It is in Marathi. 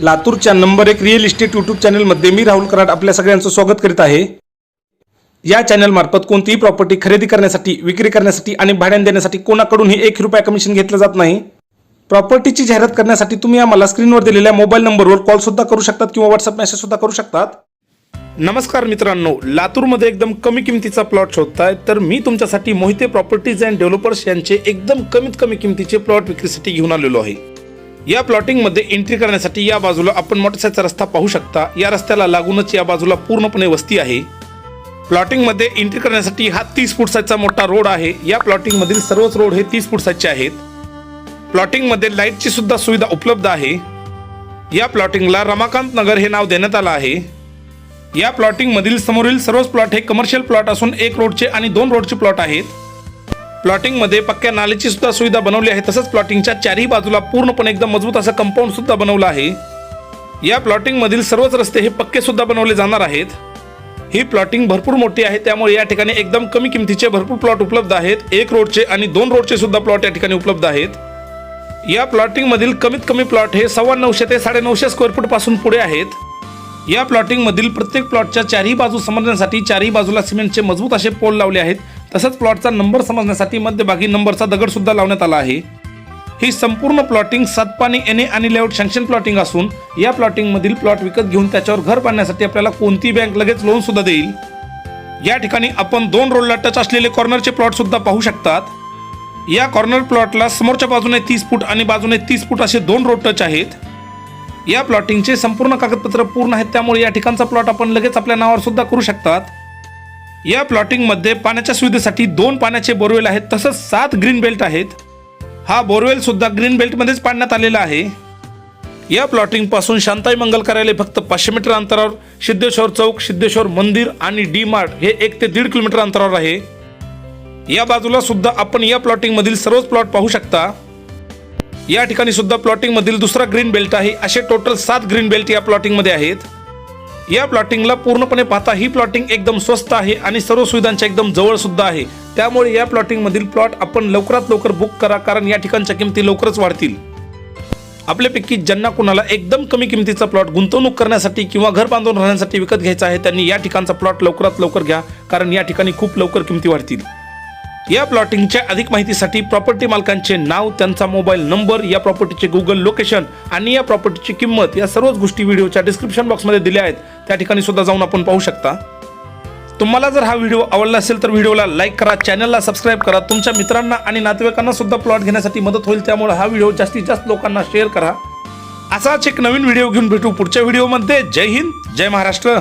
लातूरच्या नंबर एक रिअल इस्टेट यूट्यूब चॅनलमध्ये मी राहुल कराड आपल्या सगळ्यांचं स्वागत करीत आहे. या चॅनलमार्फत कोणतीही प्रॉपर्टी खरेदी करण्यासाठी विक्री करण्यासाठी आणि भाड्याने देण्यासाठी कोणाकडूनही एक रुपया कमिशन घेतलं जात नाही. प्रॉपर्टीची जाहिरात करण्यासाठी तुम्ही आम्हाला स्क्रीनवर दिलेल्या मोबाईल नंबरवर कॉल सुद्धा करू शकतात किंवा व्हॉट्सअप मेसेज सुद्धा करू शकतात. नमस्कार मित्रांनो लातूरमध्ये एकदम कमी किमतीचा प्लॉट शोधताय तर मी तुमच्यासाठी मोहिते प्रॉपर्टीज अँड डेव्हलपर्स यांचे एकदम कमीत कमी किमतीचे प्लॉट विक्रीसाठी घेऊन आलेलो आहे. या प्लॉटिंगमध्ये एंट्री करण्यासाठी या बाजूला आपण मोटरसायकलचा रस्ता पाहू शकता. या रस्त्याला लागूनच या बाजूला पूर्णपणे वस्ती आहे. प्लॉटिंगमध्ये एंट्री करण्यासाठी हा तीस फूट साईजचा मोठा रोड आहे. या प्लॉटिंगमधील सर्वच रोड हे तीस फूट साईजचे आहेत प्लॉटिंगमध्ये लाईटची सुद्धा सुविधा उपलब्ध आहे. या प्लॉटिंगला रमाकांत नगर हे नाव देण्यात आलं आहे. या प्लॉटिंग मधील समोरील सर्वच प्लॉट हे कमर्शियल प्लॉट असून एक रोडचे आणि दोन रोडचे प्लॉट आहेत. प्लॉटिंगमध्ये पक्क्या नालीची सुद्धा सुविधा बनवली आहे. तसंच प्लॉटिंगच्या चारही बाजूला पूर्णपणे एकदम मजबूत असं कंपाऊंड सुद्धा बनवलं आहे. या प्लॉटिंगमधील सर्वच रस्ते हे पक्के सुद्धा बनवले जाणार आहेत. ही प्लॉटिंग भरपूर मोठी आहे. त्यामुळे या ठिकाणी एकदम कमी किमतीचे भरपूर प्लॉट उपलब्ध आहेत. एक रोडचे आणि दोन रोडचे सुद्धा प्लॉट या ठिकाणी उपलब्ध आहेत. या प्लॉटिंगमधील कमीत कमी प्लॉट हे सव्वा नऊशे ते साडेनऊशे स्क्वेअर फूटपासून पुढे आहेत. या प्लॉटिंगमधील प्रत्येक प्लॉटच्या चारही बाजू समजण्यासाठी चारही बाजूला सिमेंटचे मजबूत असे पोल लावले आहेत. तसंच प्लॉटचा नंबर समजण्यासाठी मध्यभागी नंबरचा दगडसुद्धा लावण्यात आला आहे. ही संपूर्ण प्लॉटिंग सातपाणी एन ए आणि लेआउट सँक्शन प्लॉटिंग असून या प्लॉटिंगमधील प्लॉट विकत घेऊन त्याच्यावर घर बांधण्यासाठी आपल्याला कोणती बँक लगेच लोन सुद्धा देईल? या ठिकाणी आपण दोन रोडला टच असलेले कॉर्नरचे प्लॉट सुद्धा पाहू शकतात. या कॉर्नर प्लॉटला समोरच्या बाजूने तीस फूट आणि बाजूने तीस फूट असे दोन रोड टच आहेत. या प्लॉटिंगचे संपूर्ण कागदपत्र पूर्ण आहेत त्यामुळे या ठिकाणचा प्लॉट आपण लगेच आपल्या नावावर सुद्धा करू शकतात. या प्लॉटिंगमध्ये पाण्याच्या सुविधेसाठी दोन पाण्याचे बोरवेल आहेत तसंच सात ग्रीन बेल्ट आहेत. हा बोरवेल सुद्धा ग्रीन बेल्टमध्येच पाडण्यात आलेला आहे. या प्लॉटिंगपासून शांताई मंगल कार्यालय फक्त पाचशे मीटर अंतरावर सिद्धेश्वर चौक सिद्धेश्वर मंदिर आणि डी मार्ट हे एक ते दीड किलोमीटर अंतरावर आहे. या बाजूला सुद्धा आपण या प्लॉटिंग मधील सर्वच प्लॉट पाहू शकता. या ठिकाणी सुद्धा प्लॉटिंग मधील दुसरा ग्रीन बेल्ट आहे असे टोटल सात ग्रीन बेल्ट या प्लॉटिंगमध्ये आहेत. या प्लॉटिंगला पूर्णपणे पाहता ही प्लॉटिंग एकदम स्वस्त आहे आणि सर्व सुविधांच्या एकदम जवळ सुद्धा आहे. त्यामुळे या प्लॉटिंग मधील प्लॉट आपण लवकरात लवकर बुक करा कारण या ठिकाणच्या किमती लवकरच वाढतील. आपल्यापैकी ज्यांना कुणाला एकदम कमी किमतीचा प्लॉट गुंतवणूक करण्यासाठी किंवा घर बांधून राहण्यासाठी विकत घ्यायचा आहे त्यांनी या ठिकाणचा प्लॉट लवकरात लवकर घ्या कारण या ठिकाणी खूप लवकर किमती वाढतील. या प्लॉटिंगच्या अधिक माहितीसाठी प्रॉपर्टी मालकांचे नाव त्यांचा मोबाईल नंबर या प्रॉपर्टीचे गुगल लोकेशन आणि या प्रॉपर्टीची किंमत या सर्वच गोष्टी व्हिडिओच्या डिस्क्रिप्शन बॉक्समध्ये दिल्या आहेत. त्या ठिकाणी सुद्धा जाऊन आपण पाहू शकता. तुम्हाला जर हा व्हिडिओ आवडला असेल तर व्हिडिओला लाईक करा चॅनलला सबस्क्राईब करा. तुमच्या मित्रांना आणि नातेवाईकांना सुद्धा प्लॉट घेण्यासाठी मदत होईल. त्यामुळे हा व्हिडिओ जास्तीत जास्त लोकांना शेअर करा. असाच एक नवीन व्हिडिओ घेऊन भेटू पुढच्या व्हिडिओमध्ये. जय हिंद जय महाराष्ट्र.